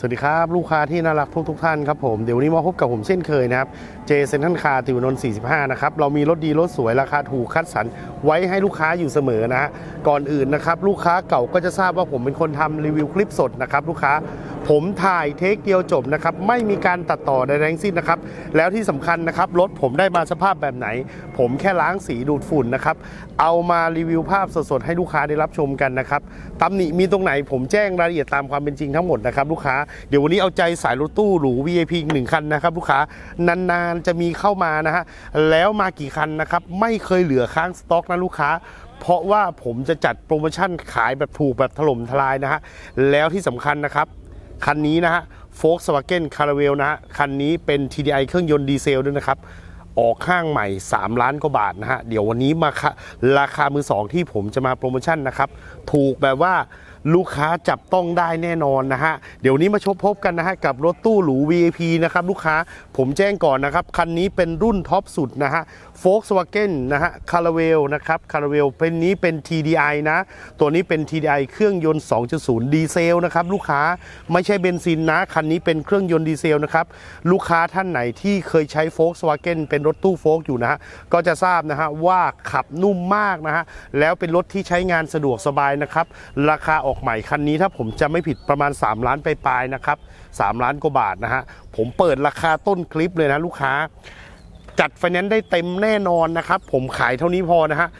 สวัสดีครับ ลูกค้าที่น่ารักทุกทุกท่านครับผม เดี๋ยววันนี้มาพบกับผมเช่นเคยนะครับเจเซนทันคาติวนนท์45 นะครับ เรามีรถดี รถสวยราคาถูกคัดสรรไว้ให้ลูกค้าอยู่เสมอนะฮะก่อนอื่นนะครับ ลูกค้าเก่าก็จะทราบว่าผมเป็นคนทำรีวิวคลิปสดนะครับ ลูกค้าผมถ่ายเทคเดียวจบนะครับ ไม่มีการตัดต่อใดๆทั้งสิ้นนะครับ แล้วที่สำคัญนะครับ รถผมได้มาสภาพแบบไหน ผมแค่ล้างสีดูดฝุ่นนะครับ เอามารีวิวภาพสดๆให้ลูกค้าได้รับชมกันนะครับตำหนิมีตรงไหนผมแจ้งรายละเอียดตามความเป็นจริงทั้งหมดนะครับ ลูกค้าเดี๋ยววันนี้เอาใจสายรถตู้หรู VIP อีกหนึ่งคันนะครับลูกค้านานๆจะมีเข้ามานะฮะแล้วมากี่คันนะครับไม่เคยเหลือค้างสต็อกนะลูกค้าเพราะว่าผมจะจัดโปรโมชั่นขายแบบถูกแบบถล่มทลายนะฮะแล้วที่สำคัญนะครับคันนี้นะฮะ Volkswagen Caravelle นะฮะคันนี้เป็น TDI เครื่องยนต์ดีเซลด้วยนะครับออกข้างใหม่ 3 ล้านกว่าบาทนะฮะ เดี๋ยววันนี้มาค่ะราคามือสองที่ผมจะมาโปรโมชั่นนะครับ ถูกแบบว่าลูกค้าจับต้องได้แน่นอนนะฮะ เดี๋ยวนี้มาชมพบกันนะฮะกับรถตู้หรู VIP นะครับลูกค้าผมแจ้งก่อนนะครับ คันนี้เป็นรุ่นท็อปสุดนะฮะ Volkswagen นะฮะ c a r a v e l นะครับ c a r a v e l เป็นนี้เป็น TDI นะ ตัวนี้เป็น TDI เครื่องยนต์ 2.0 ดีเซลนะครับลูกค้าไม่ใช่เบนซินนะ คันนี้เป็นเครื่องยนต์ดีเซลนะครับลูกค้าท่านไหนที่เคยใช้ Volkswagen เป็นรถตู้โฟล์กอยู่นะฮะก็จะทราบนะฮะว่าขับนุ่มมากนะฮะแล้วเป็นรถที่ใช้งานสะดวกสบายนะครับราคาออกใหม่คันนี้ถ้าผมจะไม่ผิดประมาณ 3 ล้านปลายๆนะครับ3ล้านกว่าบาทนะฮะผมเปิดราคาต้นคลิปเลยนะลูกค้า จัดไฟแนนซ์ได้เต็มแน่นอนนะครับผมขายเท่านี้พอนะฮะ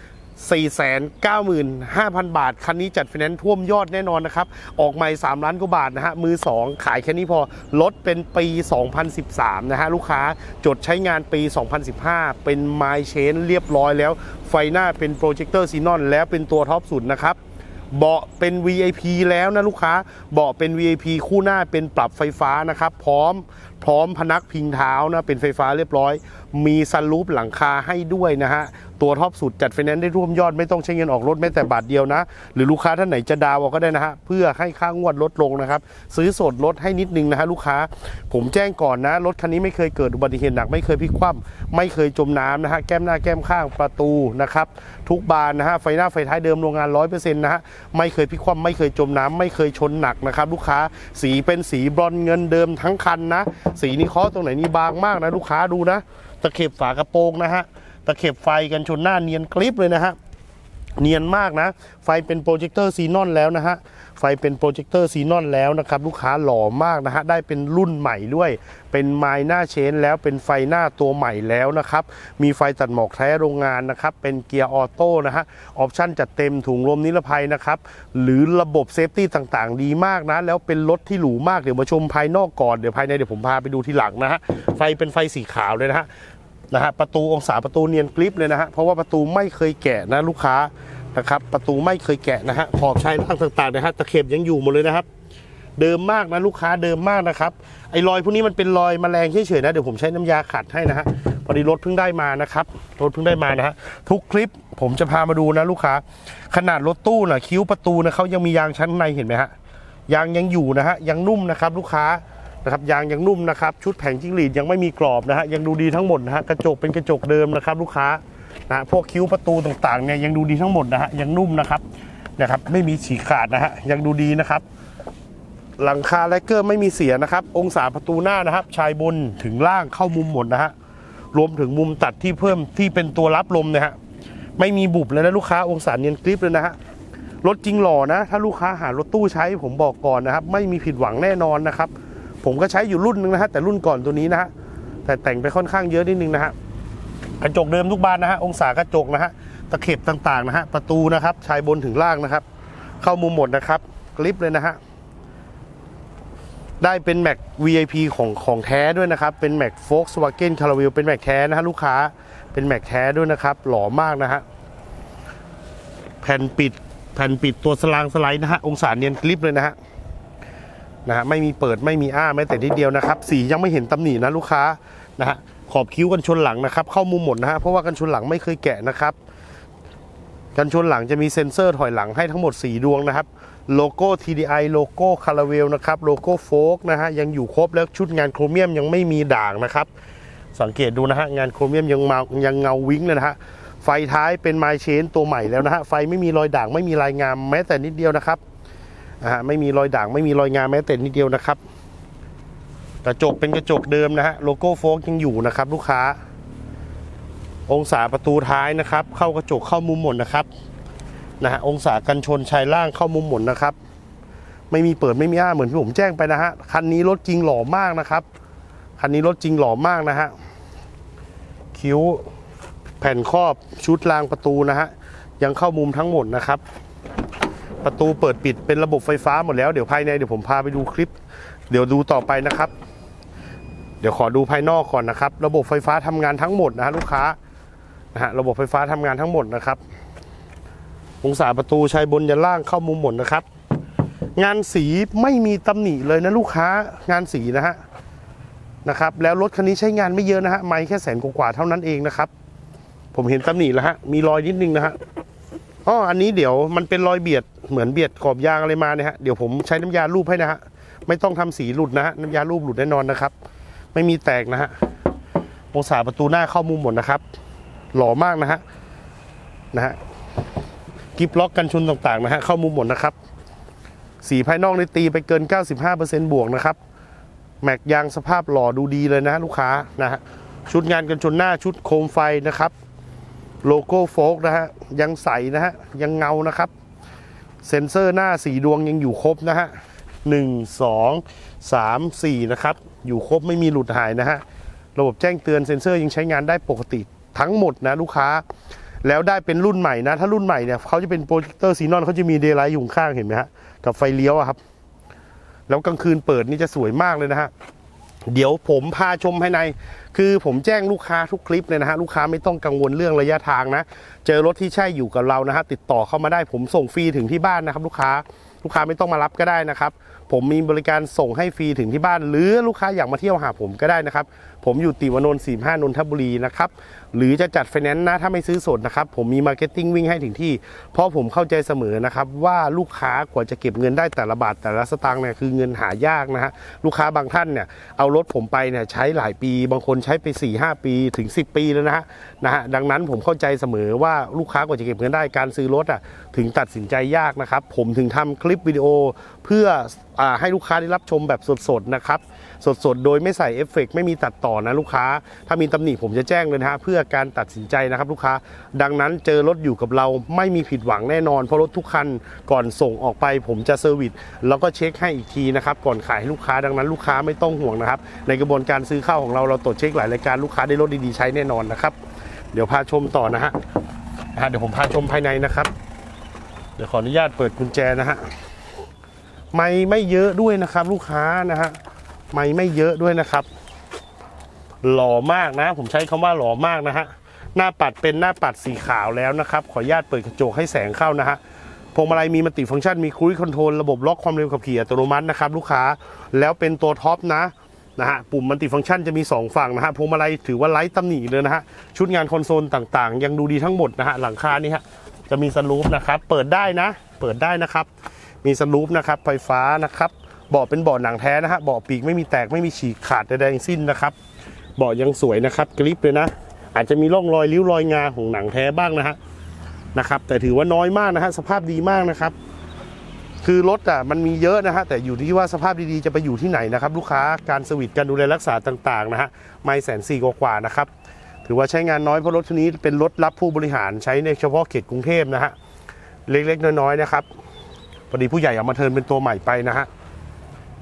495,000 บาท คันนี้จัดไฟแนนซ์ท่วมยอดแน่นอนนะครับ ออกใหม่3ล้านกว่าบาทนะฮะ มือ 2 ขายแค่นี้พอรถเป็นปี 2013 นะฮะ ลูกค้าจดใช้งานปี 2015 เป็นไมเชนเรียบร้อยแล้ว ไฟหน้าเป็นโปรเจคเตอร์ซีนอนแล้วเป็นตัวท็อปสุดนะครับ เบาะเป็น VIP แล้วนะลูกค้า เบาะเป็น VIP คู่หน้าเป็นปรับไฟฟ้านะครับ พร้อมพร้อมพนักพิงเท้านะเป็นไฟฟ้าเรียบร้อย มีซันรูปหลังคาให้ด้วยนะฮะ ตัวท็อปสุดจัดไฟแนนซ์ได้ร่วมยอดไม่ต้องใช้เงินออกรถแม้แต่บาทเดียวนะ หรือลูกค้าท่านไหนจะดาวก็ได้นะฮะเพื่อให้ค่างวดลดลงนะครับ ซื้อสดลดให้นิดนึงนะฮะลูกค้า ผมแจ้งก่อนนะรถคันนี้ไม่เคยเกิดอุบัติเหตุหนักไม่เคยพลิกคว่ำไม่เคยจมน้ำนะฮะแก้มหน้าแก้มข้างประตูนะครับทุกบานนะฮะไฟหน้าไฟท้ายเดิมโรงงาน100%นต์นะฮะไม่เคยพลิกคว่ำไม่เคยจมน้ำไม่เคยชนหนักนะครับลูกค้าสีเป็นสีบรอนเงินเดิมทั้งคันนะ สีนี้เคาะตรงไหนนี่บางมากนะลูกค้าดูนะตะเข็บฝากระโปรงนะฮะ ตะเข็บไฟกันชนหน้าเนียนกริบเลยนะฮะเนียนมากนะ ไฟเป็นโปรเจคเตอร์ซีนอนแล้วนะฮะ ไฟเป็นโปรเจคเตอร์ซีนอนแล้วนะครับลูกค้าหล่อมากนะฮะ ได้เป็นรุ่นใหม่ด้วย เป็นไมหน้าเชนแล้วเป็นไฟหน้าตัวใหม่แล้วนะครับ มีไฟตัดหมอกแท้โรงงานนะครับ เป็นเกียร์ออโต้นะฮะ ออปชั่นจัดเต็มถุงลมนิรภัยนะครับ หรือระบบเซฟตี้ต่างๆ ดีมากนะ แล้วเป็นรถที่หรูมาก เดี๋ยวมาชมภายนอกก่อน เดี๋ยวภายในเดี๋ยวผมพาไปดูทีหลังนะฮะ ไฟเป็นไฟสีขาวเลยนะฮะ นะฮะประตูองศาประตูเนียนกริปเลยนะฮะเพราะว่าประตูไม่เคยแกะนะลูกค้านะครับประตูไม่เคยแกะนะฮะขอบชายล่างต่างๆนะฮะตะเข็บยังอยู่หมดเลยนะครับ เดิมมากนะลูกค้าเดิมมากนะครับไอ้รอยพวกนี้มันเป็นรอยแมลงเฉยๆนะเดี๋ยวผมใช้น้ำยาขัดให้นะฮะพอดีรถเพิ่งได้มานะครับรถเพิ่งได้มานะฮะทุกคลิปผมจะพามาดูนะลูกค้า ขนาดรถตู้นะคิ้วประตูนะเขายังมียางชั้นในเห็นไหมฮะยางยังอยู่นะฮะยังนุ่มนะครับ ลูกค้า นะครับยางยังนุ่มนะครับชุดแผงจิ้งหรีดยังไม่มีกรอบนะฮะยังดูดีทั้งหมดนะฮะกระจกเป็นกระจกเดิมนะครับลูกค้านะพวกคิ้วประตูต่างๆเนี่ยยังดูดีทั้งหมดนะฮะยังนุ่มนะครับนะครับไม่มีฉีกขาดนะฮะยังดูดีนะครับ หลังคาแลกเกอร์ไม่มีเสียนะครับ องศาประตูหน้านะครับ ชายบนถึงล่างเข้ามุมหมดนะฮะรวมถึงมุมตัดที่เพิ่มที่เป็นตัวรับลมนะฮะไม่มีบุบเลยนะลูกค้าองศาเนียนกริปเลยนะฮะรถจริงหล่อนะ ถ้าลูกค้าหารถตู้ใช้ผมบอกก่อนนะครับ ไม่มีผิดหวังแน่นอนนะครับ ผมก็ใช้อยู่รุ่นหนึงนะฮะแต่รุ่นก่อนตัวนี้นะฮะแต่แต่งไปค่อนข้างเยอะนิดนึงนะฮะกระจกเดิมทุกบานนะฮะองศากระจกนะฮะตะเข็บต่างๆนะฮะประตูนะครับชายบนถึงล่างนะครับ เข้ามุมหมดนะครับกลิปเลยนะฮะได้เป็นแม็ก VIP ของของแท้ด้วยนะครับ เป็นแม็ก Volkswagen c a r a v e l เป็นแม็กแท้นะฮะลูกค้าเป็นแม็กแท้ด้วยนะครับ หล่อมากนะฮะแผ่นปิดแผ่นปิดตัวสลางสไลด์นะฮะองศาเนียนกริปเลยนะฮะ นะฮะไม่มีเปิดไม่มีอ้าแม้แต่นิดเดียวนะครับ สียังไม่เห็นตำหนินะลูกค้านะฮะขอบคิ้วกันชนหลังนะครับ เข้ามุมหมดนะฮะเพราะว่ากันชนหลังไม่เคยแกะนะครับ กันชนหลังจะมีเซ็นเซอร์ถอยหลังให้ทั้งหมด 4 ดวงนะครับโลโก้ TDI โลโก้คาราเวลนะครับโลโก้โฟกนะฮะยังอยู่ครบแล้วชุดงานโครเมียมยังไม่มีด่างนะครับ สังเกตดูนะฮะงานโครเมียมยังมายังเงาวิ้งเลยนะฮะไฟท้ายเป็นไมเชนตัวใหม่แล้วนะฮะไฟไม่มีรอยด่างไม่มีลายงามแม้แต่นิดเดียวนะครับ อ่าฮะไม่มีรอยด่างไม่มีรอยงาแม้แต่นิดเดียวนะครับ กระจกเป็นกระจกเดิมนะฮะโลโก้โฟกยังอยู่นะครับ ลูกค้า องศาประตูท้ายนะครับ เข้ากระจกเข้ามุมหมดนะครับนะฮะองศากันชนชายล่างเข้ามุมหมดนะครับ ไม่มีเปิดไม่มีอ้าเหมือนที่ผมแจ้งไปนะฮะคันนี้รถจริงหล่อมากนะครับคันนี้รถจริงหล่อมากนะฮะคิ้วแผ่นครอบชุดรางประตูนะฮะยังเข้ามุมทั้งหมดนะครับ ประตูเปิดปิดเป็นระบบไฟฟ้าหมดแล้วเดี๋ยวภายในเดี๋ยวผมพาไปดูคลิป เดี๋ยวดูต่อไปนะครับ เดี๋ยวขอดูภายนอกก่อนนะครับ ระบบไฟฟ้าทำงานทั้งหมดนะฮะลูกค้านะฮะระบบไฟฟ้าทำงานทั้งหมดนะครับ องศาประตูชายบนยันล่างเข้ามุมหมดนะครับ งานสีไม่มีตำหนิเลยนะลูกค้างานสีนะฮะนะครับ แล้วรถคันนี้ใช้งานไม่เยอะนะฮะไม่แค่แสนกว่าเท่านั้นเองนะครับ ผมเห็นตำหนิแล้วฮะมีรอยนิดนึงนะฮะ อ๋ออันนี้เดี๋ยวมันเป็นรอยเบียดเหมือนเบียดขอบยางอะไรมาเนี่ยฮะเดี๋ยวผมใช้น้ำยาลูบให้นะฮะไม่ต้องทำสีหลุดนะฮะน้ำยาลูบหลุดแน่นอนนะครับ ไม่มีแตกนะฮะองศาประตูหน้าเข้ามุมหมดนะครับ หล่อมากนะฮะนะฮะกิฟล็อกกันชนต่างๆนะฮะเข้ามุมหมดนะครับ สีภายนอกในตีไปเกิน 95%บวกนะครับ แม็กยางสภาพหล่อดูดีเลยนะฮะลูกค้านะฮะชุดงานกันชนหน้าชุดโคมไฟนะครับ โลโก้โฟกนะฮะ ยังใสนะฮะ ยังเงานะครับ เซ็นเซอร์หน้าสีดวงยังอยู่ครบนะฮะหนึ่งสองสามสี่นะครับ อยู่ครบไม่มีหลุดหายนะฮะ ระบบแจ้งเตือนเซ็นเซอร์ยังใช้งานได้ปกติทั้งหมดนะลูกค้า แล้วได้เป็นรุ่นใหม่นะ ถ้ารุ่นใหม่เนี่ยเขาจะเป็นโปรเจคเตอร์ซีนอนเขาจะมีเดย์ไลท์อยู่ข้างเห็นไหมฮะ กับไฟเลี้ยวอะครับ แล้วกลางคืนเปิดนี่จะสวยมากเลยนะฮะ เดี๋ยวผมพาชมภายใน คือผมแจ้งลูกค้าทุกคลิปเลยนะฮะ ลูกค้าไม่ต้องกังวลเรื่องระยะทางนะ เจอรถที่ใช่อยู่กับเรานะฮะ ติดต่อเข้ามาได้ผมส่งฟรีถึงที่บ้านนะครับลูกค้า ลูกค้าไม่ต้องมารับก็ได้นะครับ ผมมีบริการส่งให้ฟรีถึงที่บ้าน หรือลูกค้าอยากมาเที่ยวหาผมก็ได้นะครับ ผมอยู่ติวานนท์45นนทบุรีนะครับหรือจะจัดไฟแนนซ์นะถ้าไม่ซื้อสดนะครับ ผมมีมาร์เก็ตติ้งวิ่งให้ถึงที่ เพราะผมเข้าใจเสมอนะครับ ว่าลูกค้ากว่าจะเก็บเงินได้แต่ละบาทแต่ละสตางค์เนี่ยคือเงินหายากนะฮะลูกค้าบางท่านเนี่ยเอารถผมไปเนี่ยใช้หลายปี บางคนใช้ไป 4 5 ปีถึง 10 ปีแล้วนะฮะนะฮะดังนั้นผมเข้าใจเสมอว่าลูกค้ากว่าจะเก็บเงินได้การซื้อรถอะถึงตัดสินใจยากนะครับผมถึงทำคลิปลิปวิดีโอ เพื่ออให้ลูกค้าได้รับชมแบบสดๆนะครับสดๆ โดยไม่ใส่เอฟเฟกต์ไม่มีตัดต่อนะลูกค้า ถ้ามีตำหนิผมจะแจ้งเลยนะฮะเพื่อการตัดสินใจนะครับลูกค้า ดังนั้นเจอรถอยู่กับเราไม่มีผิดหวังแน่นอน เพราะรถทุกคันก่อนส่งออกไป ผมจะเซอร์วิสแล้วก็เช็คให้อีกทีนะครับก่อนขายให้ลูกค้าดังนั้นลูกค้าไม่ต้องห่วงนะครับในกระบวนการซื้อเข้าของเราเราตรวจเช็คหลายรายการลูกค้าได้รถดีๆใช้แน่นอนนะครับ เดี๋ยวพาชมต่อนะฮะเดี๋ยวผมพาชมภายในนะครับ เดี๋ยวขออนุญาตเปิดกุญแจนะฮะไม่ไม่เยอะด้วยนะครับ ลูกค้านะฮะไม่ไม่เยอะด้วยนะครับ หล่อมากนะ ผมใช้คำว่าหล่อมากนะฮะหน้าปัดเป็นหน้าปัดสีขาวแล้วนะครับ ขออนุญาตเปิดกระจกให้แสงเข้านะฮะพวงมาลัยมีมัลติฟังก์ชันมีครู i คอนโทรลระบบล็อกความเร็วขับขี่อัตโนมัตินะครับ ลูกค้าแล้วเป็นตัวท็อปนะนะฮะปุ่มมัลติฟังก์ชันจะมี 2 ฝั่งนะฮะพวงมาลัยถือว่าไร้ตำหนิเลยนะฮะชุดงานคอนโซลต่างๆ ยังดูดีทั้งหมดนะฮะหลังคานี่ฮะ จะมีสลูปนะครับ เปิดได้นะ เปิดได้นะครับ มีสลูปนะครับ ไฟฟ้านะครับเบาะเป็นเบาะหนังแท้นะฮะเบาะปีกไม่มีแตกไม่มีฉีกขาดใดๆทั้งสิ้นนะครับเบาะยังสวยนะครับกริปเลยนะ อาจจะมีร่องรอยริ้วรอยงาของหนังแท้บ้างนะฮะนะครับแต่ถือว่าน้อยมากนะฮะสภาพดีมากนะครับ คือรถอะมันมีเยอะนะฮะแต่อยู่ที่ว่าสภาพดีๆจะไปอยู่ที่ไหนนะครับ ลูกค้าการสวิตช์การดูแลรักษาต่างๆนะฮะไม่แสนสี่กว่าๆนะครับ ถือว่าใช้งานน้อยเพราะรถคันนี้เป็นรถรับผู้บริหารใช้ในเฉพาะเขตกรุงเทพนะฮะเล็กๆน้อยๆนะครับพอดีผู้ใหญ่เอามาเทินเป็นตัวใหม่ไปนะฮะ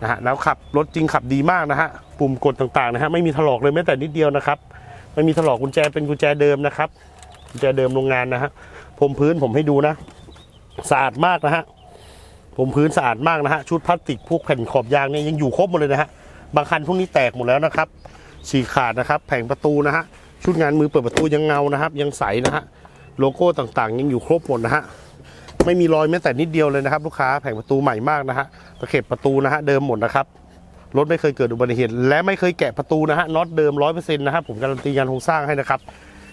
นะฮะแล้วขับรถจริงขับดีมากนะฮะปุ่มกดต่างๆนะฮะไม่มีถลอกเลยแม้แต่นิดเดียวนะครับไม่มีถลอกกุญแจเป็นกุญแจเดิมนะครับกุญแจเดิมโรงงานนะฮะพรมพื้นผมให้ดูนะสะอาดมากนะฮะพรมพื้นสะอาดมากนะฮะชุดพลาสติกพวกแผ่นขอบยางเนี่ยยังอยู่ครบหมดเลยนะฮะบางคันพวกนี้แตกหมดแล้วนะครับฉีกขาดนะครับ แผงประตูนะฮะ ชุดงานมือเปิดประตูยังเงานะครับ ยังใสนะฮะโลโก้ต่างๆ ยังอยู่ครบหมดนะฮะไม่มีรอยแม้แต่นิดเดียวเลยนะครับ ลูกค้าแผงประตูใหม่มากนะฮะตะเข็บประตูนะฮะเดิมหมดนะครับรถไม่เคยเกิดอุบัติเหตุและไม่เคยแกะประตูนะฮะน็อตเดิมร้อยเปอร์เซ็นต์นะครับผมการันตีงานโครงสร้างให้นะครับ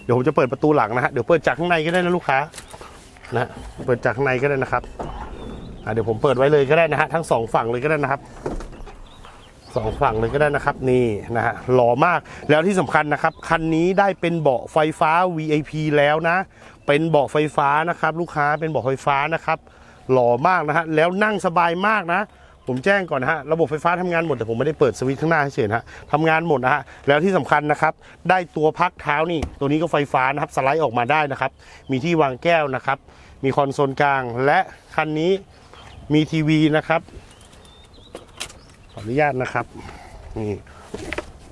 เดี๋ยวผมจะเปิดประตูหลังนะฮะเดี๋ยวเปิดจากข้างในก็ได้นะลูกค้านะเปิดจากข้างในก็ได้นะครับเดี๋ยวผมเปิดไว้เลยก็ได้นะฮะทั้งสองฝั่งเลยก็ได้นะครับ สองฝั่งเลยก็ได้นะครับนี่นะฮะหล่อมากแล้วที่สำคัญนะครับ คันนี้ได้เป็นเบาะไฟฟ้า VIP แล้วนะ เป็นเบาะไฟฟ้านะครับ ลูกค้าเป็นเบาะไฟฟ้านะครับ หล่อมากนะฮะแล้วนั่งสบายมากนะ ผมแจ้งก่อนนะฮะระบบไฟฟ้าทำงานหมดแต่ผมไม่ได้เปิดสวิตช์ข้างหน้าเฉยๆนะฮะทำงานหมดนะฮะแล้วที่สำคัญนะครับ ได้ตัวพักเท้านี่ ตัวนี้ก็ไฟฟ้านะครับสไลด์ออกมาได้นะครับ มีที่วางแก้วนะครับ มีคอนโซลกลางและคันนี้มีทีวีนะครับ ขออนุญาตนะครับนี่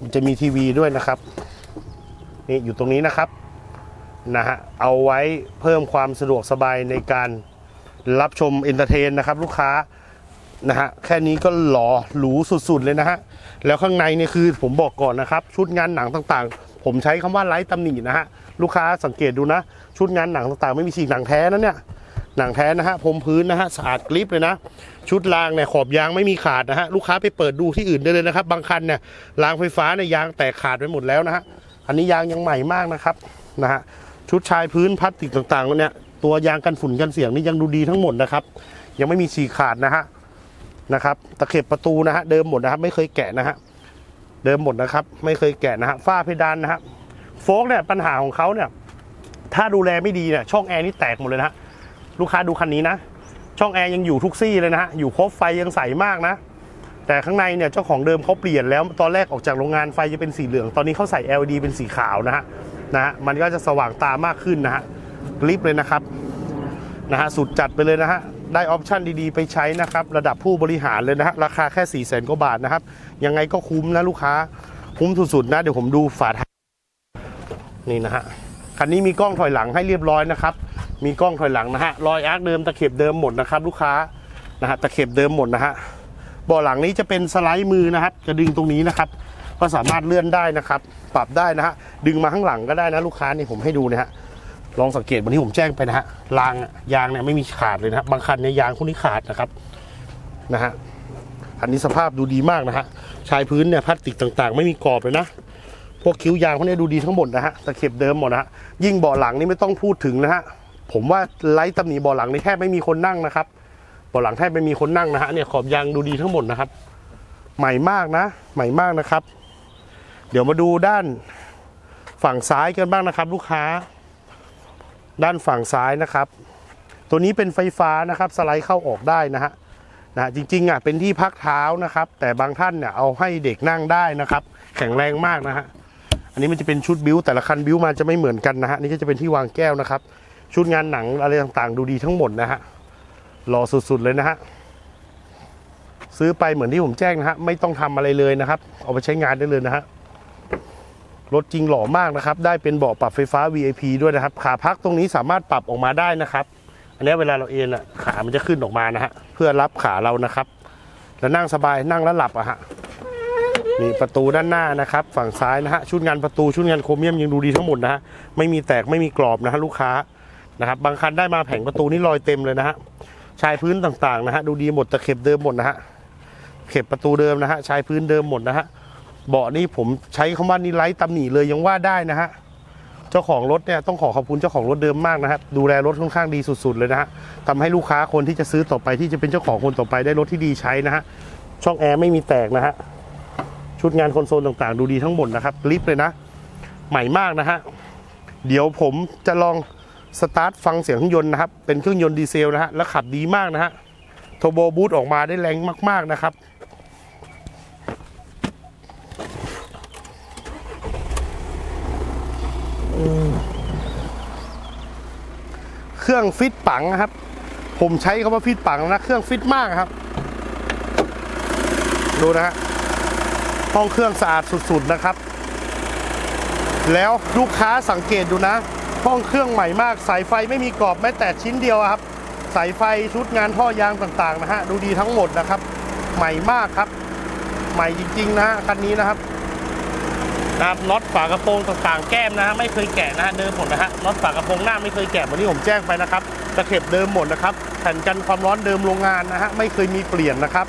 มันจะมีทีวีด้วยนะครับนี่อยู่ตรงนี้นะครับนะฮะเอาไว้เพิ่มความสะดวกสบายในการรับชมเอนเตอร์เทนนะครับ ลูกค้านะฮะแค่นี้ก็หล่อหรูสุดๆเลยนะฮะแล้วข้างในเนี่ยคือผมบอกก่อนนะครับ ชุดงานหนังต่างๆ ผมใช้คำว่าไร้ตำหนินะฮะลูกค้าสังเกตดูนะ ชุดงานหนังต่างๆ ไม่มีฉีกหนังแท้นะเนี่ย หนังแท้นะฮะพรมพื้นนะฮะสะอาดกริบเลยนะ ชุดรางเนี่ยขอบยางไม่มีขาดนะฮะลูกค้าไปเปิดดูที่อื่นได้เลยนะครับ บางคันเนี่ยรางไฟฟ้าเนี่ยยางแตกขาดไปหมดแล้วนะฮะอันนี้ยางยังใหม่มากนะครับนะฮะชุดชายพื้นพลาสติกต่างๆเนี่ยตัวยางกันฝุ่นกันเสียงนี่ยังดูดีทั้งหมดนะครับ ยังไม่มีฉีกขาดนะฮะนะครับตะเข็บประตูนะฮะเดิมหมดนะครับไม่เคยแกะนะฮะเดิมหมดนะครับ ไม่เคยแกะนะฮะฝ้าเพดานนะฮะโฟกเนี่ยปัญหาของเขาเนี่ยถ้าดูแลไม่ดีเนี่ยช่องแอร์นี่แตกหมดเลยนะฮะ ลูกค้าดูคันนี้นะ ช่องแอร์ยังอยู่ทุกซี่เลยนะฮะอยู่ครบไฟยังใสมากนะ แต่ข้างในเนี่ยเจ้าของเดิมเขาเปลี่ยนแล้วตอนแรกออกจากโรงงานไฟจะเป็นสีเหลือง ตอนนี้เขาใส่ LED เป็นสีขาวนะฮะนะฮะมันก็จะสว่างตามากขึ้นนะฮะรีบเลยนะครับนะฮะสุดจัดไปเลยนะฮะได้ออปชั่นดีๆ ไปใช้นะครับระดับผู้บริหารเลยนะฮะราคาแค่4ี่แสนกว่าบาทนะครับยังไงก็คุ้มนะลูกค้าคุ้มสุดๆนะเดี๋ยวผมดูฝาท้ายนี่นะฮะคันนี้มีกล้องถอยหลังให้เรียบร้อยนะครับ มีกล้องถอยหลังนะฮะรอยอาร์คเดิมตะเข็บเดิมหมดนะครับ ลูกค้านะฮะตะเข็บเดิมหมดนะฮะเบาะหลังนี้จะเป็นสไลด์มือนะครับจะดึงตรงนี้นะครับ ก็สามารถเลื่อนได้นะครับ ปรับได้นะฮะดึงมาข้างหลังก็ได้นะลูกค้านี่ผมให้ดูนะฮะลองสังเกตวันที่ผมแจ้งไปนะฮะรางยางเนี่ยไม่มีขาดเลยนะบางคันเนี่ยยางคู่นี้ขาดนะครับนะฮะอันนี้สภาพดูดีมากนะฮะชายพื้นเนี่ยพลาสติกต่างๆ ไม่มีกรอบเลยนะพวกคิ้วยางพวกนี้ดูดีทั้งหมดนะฮะตะเข็บเดิมหมดนะฮะยิ่งเบาะหลังนี่ไม่ต้องพูดถึงนะฮะ ผมว่าไร้ตำหนิเบาหลังนี่แทบไม่มีคนนั่งนะครับเบาหลังแทบไม่มีคนนั่งนะฮะเนี่ยขอบยางดูดีทั้งหมดนะครับ ใหม่มากนะ ใหม่มากนะครับ เดี๋ยวมาดูด้านฝั่งซ้ายกันบ้างนะครับ ลูกค้า ด้านฝั่งซ้ายนะครับ ตัวนี้เป็นไฟฟ้านะครับ สไลด์เข้าออกได้นะฮะนะจริงๆอะเป็นที่พักเท้านะครับ แต่บางท่านเนี่ยเอาให้เด็กนั่งได้นะครับ แข็งแรงมากนะฮะอันนี้มันจะเป็นชุดบิวแต่ละคันบิวมาจะไม่เหมือนกันนะฮะนี่ก็จะเป็นที่วางแก้วนะครับ ชุดงานหนังอะไรต่างๆ ดูดีทั้งหมดนะฮะหล่อสุดๆเลยนะฮะซื้อไปเหมือนที่ผมแจ้งนะฮะไม่ต้องทำอะไรเลยนะครับ เอาไปใช้งานได้เลยนะฮะรถจริงหล่อมากนะครับ ได้เป็นเบาะปรับไฟฟ้า VIP ด้วยนะครับ ขาพักตรงนี้สามารถปรับออกมาได้นะครับ อันนี้เวลาเราเอนอะขามันจะขึ้นออกมานะฮะเพื่อรับขาเรานะครับ แล้วนั่งสบายนั่งแล้วหลับอะฮะนี่ประตูด้านหน้านะครับ ฝั่งซ้ายนะฮะชุดงานประตูชุดงานโครเมียมยังดูดีทั้งหมดนะฮะไม่มีแตกไม่มีกรอบนะฮะลูกค้า นะครับบางคันได้มาแผงประตูนี่รอยเต็มเลยนะฮะชายพื้นต่างๆนะฮะดูดีหมดตะเข็บเดิมหมดนะฮะเข็บประตูเดิมนะฮะชายพื้นเดิมหมดนะฮะเบาะนี่ผมใช้คำว่านี่ไร้ตำหนิเลยยังว่าได้นะฮะเจ้าของรถเนี่ยต้องขอขอบคุณเจ้าของรถเดิมมากนะครับดูแลรถค่อนข้างดีสุด ๆเลยนะฮะทำให้ลูกค้าคนที่จะซื้อต่อไปที่จะเป็นเจ้าของคนต่อไปได้รถที่ดีใช้นะฮะช่องแอร์ไม่มีแตกนะฮะชุดงานคอนโซลต่างๆ ดูดีทั้งหมดนะครับลิฟเลยนะ ใหม่มากนะฮะเดี๋ยวผมจะลอง สตาร์ทฟังเสียงเครื่องยนต์นะครับ เป็นเครื่องยนต์ดีเซลนะฮะ แล้วขับดีมากนะฮะโทโบบูตออกมาได้แรงมาก ๆ นะครับเครื่องฟิตปังนะครับ ผมใช้คำว่าฟิตปังนะ เครื่องฟิตมากครับ ดูนะฮะห้องเครื่องสะอาดสุดๆนะครับ แล้วลูกค้าสังเกตดูนะ ห้องเครื่องใหม่มาก สายไฟไม่มีกรอบแม้แต่ชิ้นเดียวครับ สายไฟชุดงานท่อยางต่างๆนะฮะดูดีทั้งหมดนะครับ ใหม่มากครับ ใหม่จริงๆนะฮะคันนี้นะครับนะครับน็อตฝากระโปรงต่างๆ แก้มนะฮะไม่เคยแกะนะฮะเดิมหมดนะฮะน็อตฝากระโปรงหน้าไม่เคยแกะเหมือนที่ผมแจ้งไปนะครับตะเข็บเดิมหมดนะครับแผ่นกันความร้อนเดิมโรงงานนะฮะไม่เคยมีเปลี่ยนนะครับ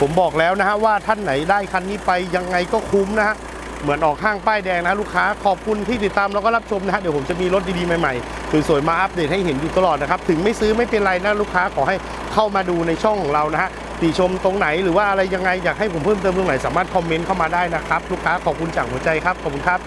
ผมบอกแล้วนะฮะว่าท่านไหนได้คันนี้ไปยังไงก็คุ้มนะฮะ เหมือนออกห้างป้ายแดงนะลูกค้าขอบคุณที่ติดตามแล้วก็รับชมนะฮะเดี๋ยวผมจะมีรถดีๆใหม่ๆสวยๆมาอัปเดตให้เห็นอยู่ตลอดนะครับถึงไม่ซื้อไม่เป็นไรนะลูกค้าขอให้เข้ามาดูในช่องของเรานะฮะติชมตรงไหนหรือว่าอะไรยังไงอยากให้ผมเพิ่มเติมตรงไหนสามารถคอมเมนต์เข้ามาได้นะครับลูกค้าขอบคุณจากหัวใจครับขอบคุณครับ